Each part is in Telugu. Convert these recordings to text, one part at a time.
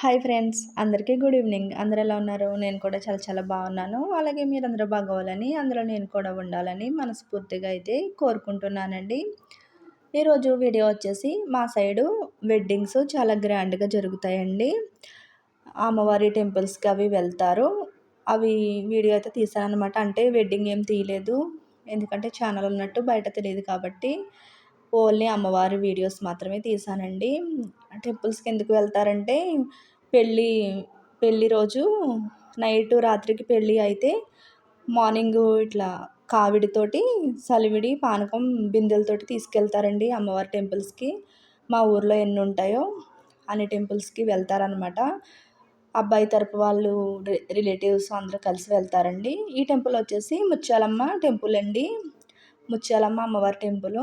హాయ్ ఫ్రెండ్స్ అందరికీ గుడ్ ఈవినింగ్. అందరు ఎలా ఉన్నారు? నేను కూడా చాలా చాలా బాగున్నాను. అలాగే మీరు అందరూ బాగోవాలని అందులో నేను కూడా ఉండాలని మనస్ఫూర్తిగా అయితే కోరుకుంటున్నానండి. ఈరోజు వీడియో వచ్చేసి మా సైడు వెడ్డింగ్స్ చాలా గ్రాండ్గా జరుగుతాయండి. అమ్మవారి టెంపుల్స్కి అవి వెళ్తారు. అవి వీడియో అయితే తీసాను అనమాట అంటే వెడ్డింగ్ ఏం తీయలేదు. ఎందుకంటే ఛానల్ ఉన్నట్టు బయట తెలియదు కాబట్టి. ఓన్లీ అమ్మవారి వీడియోస్ మాత్రమే తీసానండి టెంపుల్స్కి ఎందుకు వెళ్తారంటే పెళ్ళి పెళ్ళి రోజు నైట్ రాత్రికి పెళ్ళి అయితే మార్నింగ్ ఇట్లా కావిడితోటి సలివిడి పానకం బిందెలతోటి తీసుకెళ్తారండి అమ్మవారి టెంపుల్స్కి. మా ఊర్లో ఎన్ని ఉంటాయో అన్ని టెంపుల్స్కి వెళ్తారనమాట అబ్బాయి తరపు వాళ్ళు రిలేటివ్స్ అందరూ కలిసి వెళ్తారండి. ఈ టెంపుల్ వచ్చేసి ముత్యాలమ్మ టెంపుల్ అండి. ముత్యాలమ్మ అమ్మవారి టెంపుల్.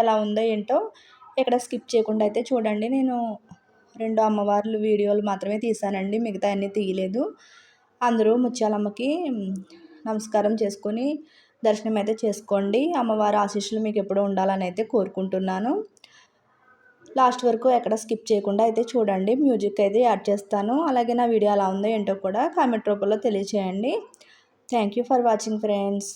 ఎలా ఉందో ఏంటో ఇక్కడ స్కిప్ చేయకుండా అయితే చూడండి. నేను రెండు అమ్మవార్లు వీడియోలు మాత్రమే తీసానండి మిగతా అన్నీ తీయలేదు. అందరూ ముత్యాలమ్మకి నమస్కారం చేసుకొని దర్శనం అయితే చేసుకోండి. అమ్మవారి ఆశీస్సులు మీకు ఎప్పుడు ఉండాలని అయితే కోరుకుంటున్నాను. లాస్ట్ వరకు ఎక్కడ స్కిప్ చేయకుండా అయితే చూడండి. మ్యూజిక్ అయితే యాడ్ చేస్తాను. అలాగే నా వీడియో ఎలా ఉందో ఏంటో కూడా కామెంట్ రూపంలో తెలియచేయండి. Thank you for watching friends.